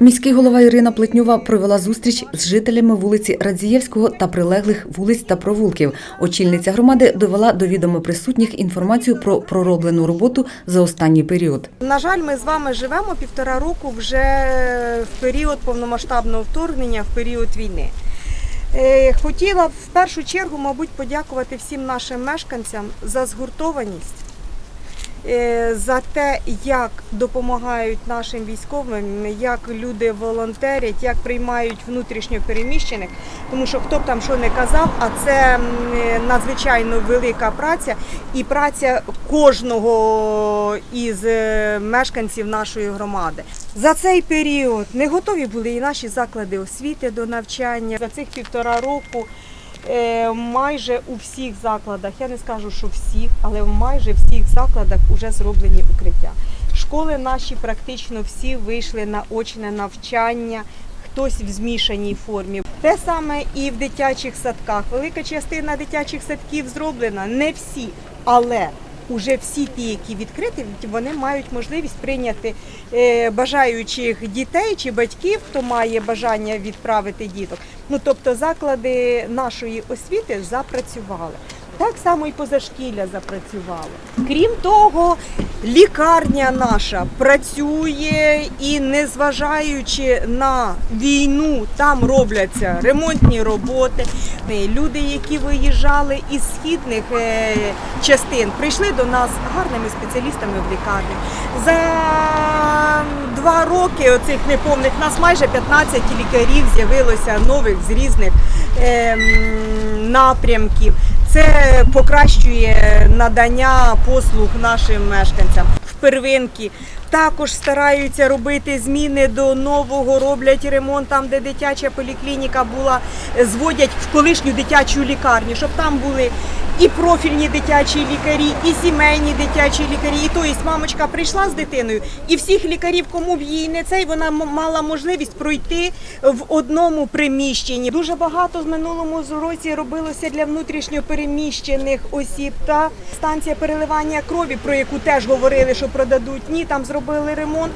Міський голова Ірина Плетньова провела зустріч з жителями вулиці Радзієвського та прилеглих вулиць та провулків. Очільниця громади довела до відома присутніх інформацію про пророблену роботу за останній період. На жаль, ми з вами живемо півтора року вже в період повномасштабного вторгнення, в період війни. Е, Хотіла в першу чергу, мабуть, подякувати всім нашим мешканцям за згуртованість, е, за те, як допомагають нашим військовим, як люди волонтерять, як приймають внутрішньо переміщених. Тому що хто б там що не казав, а це надзвичайно велика праця і праця кожного із е, мешканців нашої громади. За цей період не готові були і наші заклади освіти до навчання. За цих півтора року е, майже у всіх закладах, я не скажу, що всіх, але в майже всіх закладах вже зроблені укриття. Школи наші практично всі вийшли на очне навчання. Хтось в змішаній формі. Те саме і в дитячих садках. Велика частина дитячих садків зроблена, не всі, але уже всі ті, які відкриті, вони мають можливість прийняти е, бажаючих дітей чи батьків, хто має бажання відправити діток. Ну тобто заклади нашої освіти запрацювали. Так само і позашкілля запрацювало. Крім того, лікарня наша працює і незважаючи на війну, там робляться ремонтні роботи. Люди, які виїжджали із східних е, частин, прийшли до нас гарними спеціалістами в лікарню. За два роки оцих неповних нас майже 15 лікарів з'явилося нових з різних ем, напрямків. Це покращує надання послуг нашим мешканцям. В первинки також стараються робити зміни до нового, роблять ремонт там, де дитяча поліклініка була, зводять в колишню дитячу лікарню, щоб там були і профільні дитячі лікарі, і сімейні дитячі лікарі. І тобто мамочка прийшла з дитиною, і всіх лікарів, кому б їй не цей, вона мала можливість пройти в одному приміщенні. Дуже багато з минулому році робилося для внутрішньо переміщених осіб та станція переливання крові, про яку теж говорили, що продадуть. Ні, там зробили ремонт.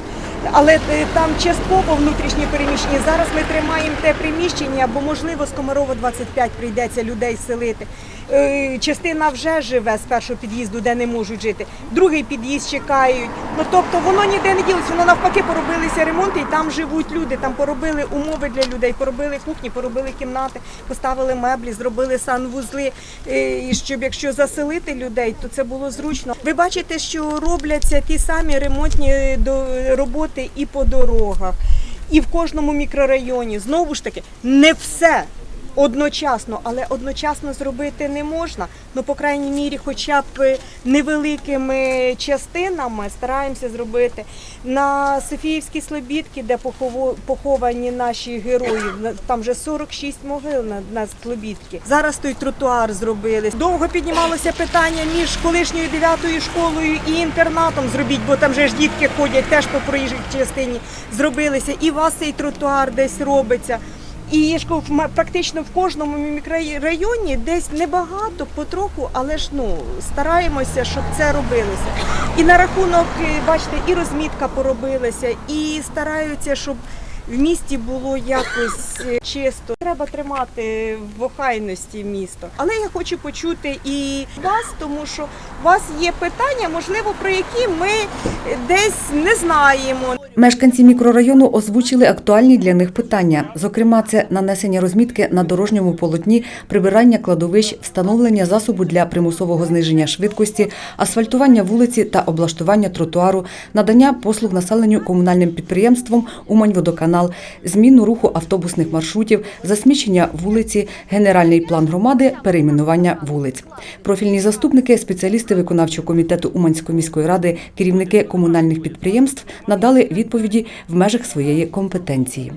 Але е, там частково внутрішні переміщення. Зараз ми тримаємо те приміщення, бо можливо з Комарова 25 прийдеться людей селити. Е, Частина вже живе з першого під'їзду, де не можуть жити. Другий під'їзд чекають. Ну тобто воно ніде не ділиться, воно навпаки поробилися ремонти, і там живуть люди. Там поробили умови для людей, поробили кухні, поробили кімнати, поставили меблі, зробили санвузли. Е, І щоб якщо заселити людей, то це було зручно. Ви бачите, що робляться ті самі ремонтні до- роботи і по дорогах, і в кожному мікрорайоні. Знову ж таки, не все одночасно, але одночасно зробити не можна. Ну, по крайній мірі, хоча б невеликими частинами стараємося зробити. На Софіївській Слобідці, де поховані наші герої, там вже 46 могил на, на Слобідці. Зараз той тротуар зробили. Довго піднімалося питання між колишньою 9 школою і інтернатом зробіть, бо там же ж дітки ходять теж по проїжджій частині. Зробилися. І у вас цей тротуар десь робиться. І практично в кожному мікрорайоні десь небагато, потроху, але ж ну стараємося, щоб це робилося. І на рахунок, е, бачите, і розмітка поробилася, і стараються, щоб в місті було якось е, чисто. Треба тримати в охайності місто. Але я хочу почути і вас, тому що у вас є питання, можливо, про які ми десь не знаємо. Мешканці мікрорайону озвучили актуальні для них питання. Зокрема, це нанесення розмітки на дорожньому полотні, прибирання кладовищ, встановлення засобу для примусового зниження швидкості, асфальтування вулиці та облаштування тротуару, надання послуг населенню комунальним підприємством Уманьводоканал, зміну руху автобусних маршрутів, засмічення вулиці, генеральний план громади, перейменування вулиць. Профільні заступники, спеціалісти виконавчого комітету Уманської міської ради, керівники комунальних підприємств надали відповіді в межах своєї компетенції.